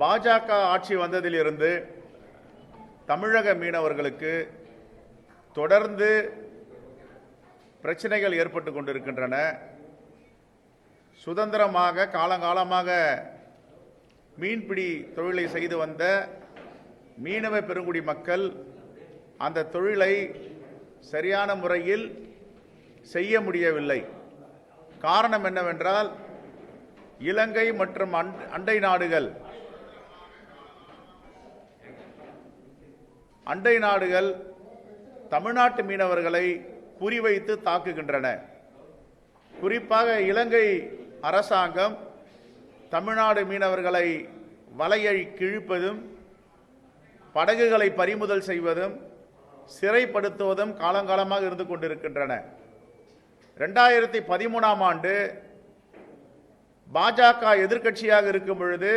பாஜக ஆட்சி வந்ததிலிருந்து தமிழக மீனவர்களுக்கு தொடர்ந்து பிரச்சனைகள் ஏற்பட்டு கொண்டிருக்கின்றன. சுதந்திரமாக காலங்காலமாக மீன்பிடி தொழிலை செய்து வந்த மீனவ பெருங்குடி மக்கள் அந்த தொழிலை சரியான முறையில் செய்ய முடியவில்லை. காரணம் என்னவென்றால் இலங்கை மற்றும் அண்டை நாடுகள் அண்டை நாடுகள் தமிழ்நாட்டு மீனவர்களை குறிவைத்து தாக்குகின்றன. குறிப்பாக இலங்கை அரசாங்கம் தமிழ்நாடு மீனவர்களை வலையை கிழிப்பதும் படகுகளை பறிமுதல் செய்வதும் சிறைப்படுத்துவதும் காலங்காலமாக இருந்து கொண்டிருக்கின்றன. ரெண்டாயிரத்தி பதிமூணாம் ஆண்டு பாஜக எதிர்க்கட்சியாக இருக்கும் பொழுது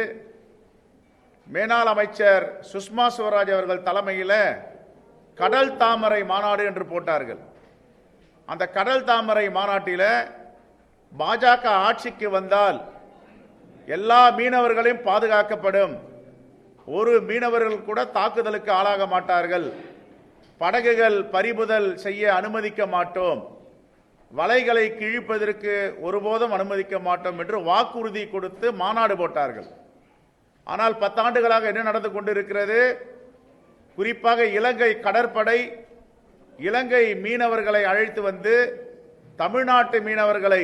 மேனாள் அமைச்சர் சுஷ்மா சுவராஜ் அவர்கள் தலைமையில் கடல் தாமரை மாநாடு என்று போட்டார்கள். அந்த கடல் தாமரை மாநாட்டில் பாஜக ஆட்சிக்கு வந்தால் எல்லா மீனவர்களையும் பாதுகாக்கப்படும். ஒரு மீனவர்கள் கூட தாக்குதலுக்கு ஆளாக மாட்டார்கள். படகுகள் பறிமுதல் செய்ய அனுமதிக்க மாட்டோம். வலைகளை கிழிப்பதற்கு ஒருபோதும் அனுமதிக்க மாட்டோம் என்று வாக்குறுதி கொடுத்து மாநாடு போட்டார்கள். ஆனால் பத்தாண்டுகளாக என்ன நடந்து கொண்டிருக்கிறது? குறிப்பாக இலங்கை கடற்படை இலங்கை மீனவர்களை அழைத்து வந்து தமிழ்நாட்டு மீனவர்களை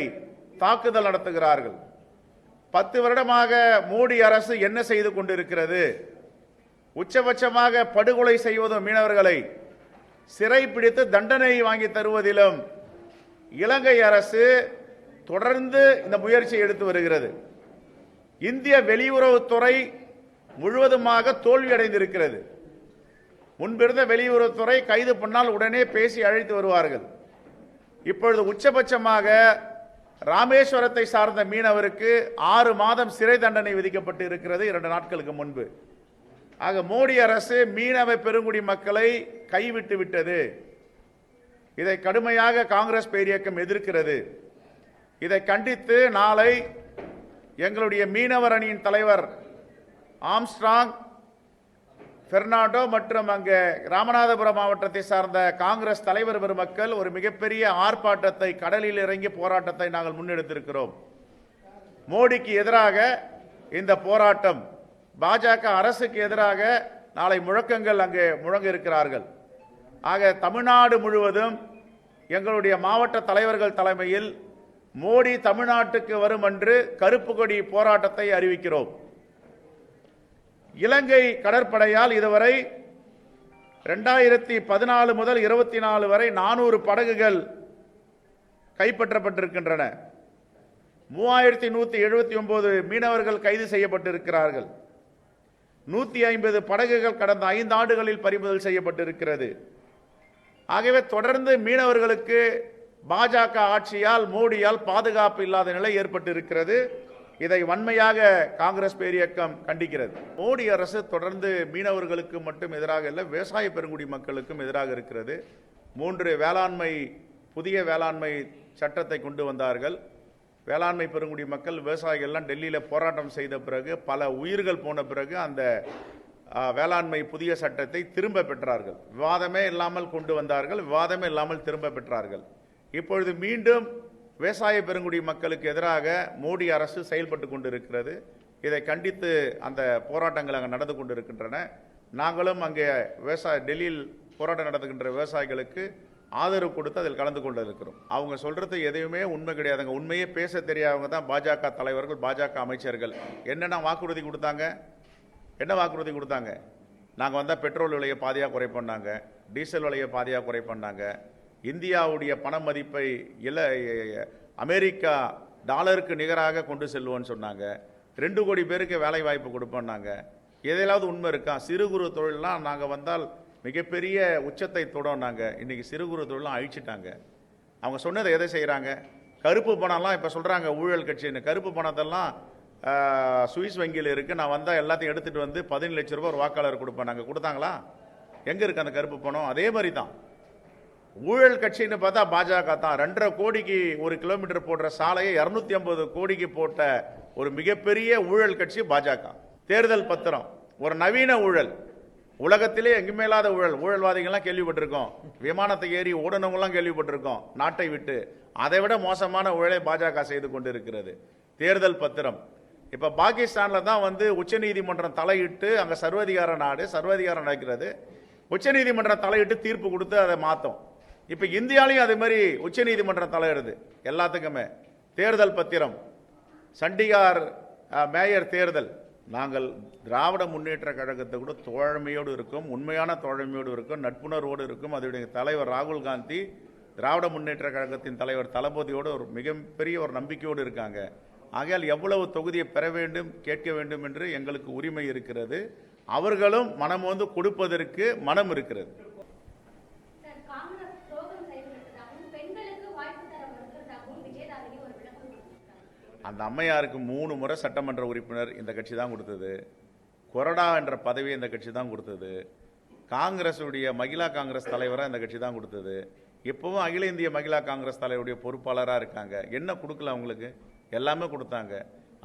தாக்குதல் நடத்துகிறார்கள். பத்து வருடமாக மோடி அரசு என்ன செய்து கொண்டிருக்கிறது? உச்சபட்சமாக படுகொலை செய்வதும் மீனவர்களை சிறை பிடித்து தண்டனை வாங்கி தருவதிலும் இலங்கை அரசு தொடர்ந்து இந்த முயற்சியை எடுத்து வருகிறது. இந்திய வெளியுறவுத்துறை முழுவதுமாக தோல்வியடைந்திருக்கிறது. முன்பிருந்த வெளியுறவுத்துறை கைது பண்ணால் உடனே பேசி அழைத்து வருவார்கள். இப்பொழுது உச்சபட்சமாக ராமேஸ்வரத்தை சார்ந்த மீனவருக்கு ஆறு மாதம் சிறை தண்டனை விதிக்கப்பட்டு இருக்கிறது இரண்டு நாட்களுக்கு முன்பு. ஆக மோடி அரசு மீனவ பெருங்குடி மக்களை கைவிட்டு விட்டது. இதை கடுமையாக காங்கிரஸ் பேரியக்கம் எதிர்க்கிறது. இதை கண்டித்து நாளை எங்களுடைய மீனவர் அணியின் தலைவர் ஆம்ஸ்ட்ராங் பெர்னாண்டோ மற்றும் அங்கே ராமநாதபுரம் மாவட்டத்தை சார்ந்த காங்கிரஸ் தலைவர் பெருமக்கள் ஒரு மிகப்பெரிய ஆர்ப்பாட்டத்தை கடலில் இறங்கி போராட்டத்தை நாங்கள் முன்னெடுத்திருக்கிறோம். மோடிக்கு எதிராக இந்த போராட்டம் பாஜக அரசுக்கு எதிராக நாளை முழக்கங்கள் அங்கே முழங்க இருக்கிறார்கள் ஆக தமிழ்நாடு முழுவதும் எங்களுடைய மாவட்ட தலைவர்கள் தலைமையில் மோடி தமிழ்நாட்டுக்கு வரும் என்று கருப்பு கொடி போராட்டத்தை அறிவிக்கிறோம். இலங்கை கடற்படையால் இதுவரை ரெண்டாயிரத்தி பதினாலு முதல் இருபத்தி நாலு வரை நானூறு படகுகள் கைப்பற்றப்பட்டிருக்கின்றன. மூவாயிரத்தி நூற்றி எழுபத்தி ஒன்பது மீனவர்கள் கைது செய்யப்பட்டிருக்கிறார்கள். நூற்றி ஐம்பது படகுகள் கடந்த ஐந்து ஆண்டுகளில் பறிமுதல் செய்யப்பட்டிருக்கிறது. ஆகவே தொடர்ந்து மீனவர்களுக்கு பாஜக ஆட்சியால் மோடியால் பாதுகாப்பு இல்லாத நிலை ஏற்பட்டிருக்கிறது. இதை வன்மையாக காங்கிரஸ் பேரியக்கம் கண்டிக்கிறது. மோடி அரசு தொடர்ந்து மீனவர்களுக்கு மட்டும் எதிராக இல்லை விவசாய பெருங்குடி மக்களுக்கும் எதிராக இருக்கிறது. மூன்று வேளாண்மை புதிய வேளாண்மை சட்டத்தை கொண்டு வந்தார்கள். வேளாண்மை பெருங்குடி மக்கள் விவசாயிகள்லாம் டெல்லியில் போராட்டம் செய்த பிறகு பல உயிர்கள் போன பிறகு அந்த வேளாண்மை புதிய சட்டத்தை திரும்ப பெற்றார்கள். விவாதமே இல்லாமல் கொண்டு வந்தார்கள் விவாதமே இல்லாமல் திரும்ப பெற்றார்கள். இப்பொழுது மீண்டும் விவசாய பெருங்குடி மக்களுக்கு எதிராக மோடி அரசு செயல்பட்டு கொண்டிருக்கிறது. இதை கண்டித்து அந்த போராட்டங்கள் அங்கே நடந்து கொண்டிருக்கின்றன. நாங்களும் அங்கே விவசாய டெல்லியில் போராட்டம் நடத்துகின்ற விவசாயிகளுக்கு ஆதரவு கொடுத்து அதில் கலந்து கொண்டு இருக்கிறோம் அவங்க சொல்கிறது எதையுமே உண்மை கிடையாதுங்க. உண்மையே பேச தெரியாதவங்க தான் பாஜக தலைவர்கள் பாஜக அமைச்சர்கள். என்னென்ன வாக்குறுதி கொடுத்தாங்க? என்ன வாக்குறுதி கொடுத்தாங்க? நாங்கள் வந்தால் பெட்ரோல் விலையை பாதியாக குறை பண்ணாங்க டீசல் விலையை பாதியாக குறை பண்ணாங்க இந்தியாவுடைய பண மதிப்பை இல அமெரிக்கா டாலருக்கு நிகராக கொண்டு செல்வோன்னு சொன்னாங்க. ரெண்டு கோடி பேருக்கு வேலை வாய்ப்பு கொடுப்போம்னாங்க. எதையாவது உண்மை இருக்கா? சிறு குறு தொழில்லாம் நாங்கள் வந்தால் மிகப்பெரிய உச்சத்தை தொடும் நாங்கள் இன்னைக்கு சிறு குறு தொழிலாம் அழிச்சிட்டாங்க. அவங்க சொன்னதை எதை செய்கிறாங்க கருப்பு பணம்லாம் இப்போ சொல்கிறாங்க ஊழல் கட்சின்னு. கருப்பு பணத்தெல்லாம் சுவிஸ் வங்கியில் இருக்குது நான் வந்தால் எல்லாத்தையும் எடுத்துகிட்டு வந்து பதினேழு லட்ச ரூபாய் ஒரு வாக்காளர் கொடுப்பேன். நாங்கள் கொடுத்தாங்களா? எங்கே இருக்குது அந்த கருப்பு பணம்? அதே மாதிரி தான் ஊழல் கட்சின்னு பார்த்தா பாஜக தான். ரெண்டரை கோடிக்கு ஒரு கிலோமீட்டர் போடுற சாலையை இரநூத்தி ஐம்பது கோடிக்கு போட்ட ஒரு மிகப்பெரிய ஊழல் கட்சி பாஜக. தேர்தல் பத்திரம். ஒரு நவீன ஊழல். உலகத்திலே எங்குமே இல்லாத ஊழல். ஊழல்வாதிகள்லாம் கேள்விப்பட்டிருக்கோம். விமானத்தை ஏறி ஓடனவங்களாம் கேள்விப்பட்டிருக்கோம். நாட்டை விட்டு. அதை விட மோசமான ஊழலை பாஜக செய்து கொண்டிருக்கிறது. தேர்தல் பத்திரம். இப்போ பாகிஸ்தானில் தான் வந்து உச்சநீதிமன்றம் தலையிட்டு அங்கே சர்வதிகார நாடு சர்வதிகாரம் நடக்கிறது. உச்சநீதிமன்றம் தலையிட்டு தீர்ப்பு கொடுத்து அதை மாற்றும் இப்போ இந்தியாலையும் அதே மாதிரி உச்சநீதிமன்றம் தலையிடுது. எல்லாத்துக்குமே. தேர்தல் பத்திரம். சண்டிகார் மேயர் தேர்தல். நாங்கள் திராவிட முன்னேற்ற கழகத்தை கூட தோழமையோடு இருக்கும் உண்மையான தோழமையோடு இருக்கும் நட்புணர்வோடு இருக்கும். அதனுடைய தலைவர் ராகுல் காந்தி திராவிட முன்னேற்ற கழகத்தின் தலைவர் தளபதியோடு ஒரு மிகப்பெரிய ஒரு நம்பிக்கையோடு இருக்காங்க. ஆகையால் எவ்வளவு தொகுதியை பெற வேண்டும் கேட்க வேண்டும் என்று எங்களுக்கு உரிமை இருக்கிறது. அவர்களும் மனம் வந்து கொடுப்பதற்கு மனம் இருக்கிறது. அந்த அம்மையாருக்கு மூணு முறை சட்டமன்ற உறுப்பினர் இந்த கட்சி தான் கொடுத்தது. கொறடா என்ற பதவி இந்த கட்சி தான் கொடுத்தது. காங்கிரஸுடைய மகிழா காங்கிரஸ் தலைவராக இந்த கட்சி தான் கொடுத்தது. இப்போவும் அகில இந்திய மகிழா காங்கிரஸ் தலைவருடைய பொறுப்பாளராக இருக்காங்க. என்ன கொடுக்கல அவங்களுக்கு? எல்லாமே கொடுத்தாங்க.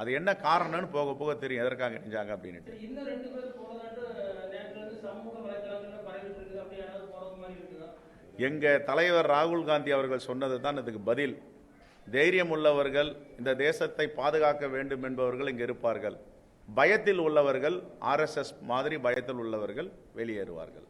அது என்ன காரணம்னு போக போக தெரியும். எதற்காக செஞ்சாங்க அப்படின்ட்டு இன்னும் ரெண்டு பேர் போனதாட்டு நேற்று வந்து சமூக வலைதளங்கள்ல பரவிட்டு இருக்குது. அப்படி யாராவது போறது மாதிரி இருக்குதா? எங்க தலைவர் ராகுல் காந்தி அவர்கள் சொன்னது தான் இதுக்கு பதில். தைரியம் உள்ளவர்கள் இந்த தேசத்தை பாதுகாக்க வேண்டும் என்பவர்கள் இங்கு இருப்பார்கள். பயத்தில் உள்ளவர்கள் ஆர்எஸ்எஸ் மாதிரி பயத்தில் உள்ளவர்கள் வெளியேறுவார்கள்.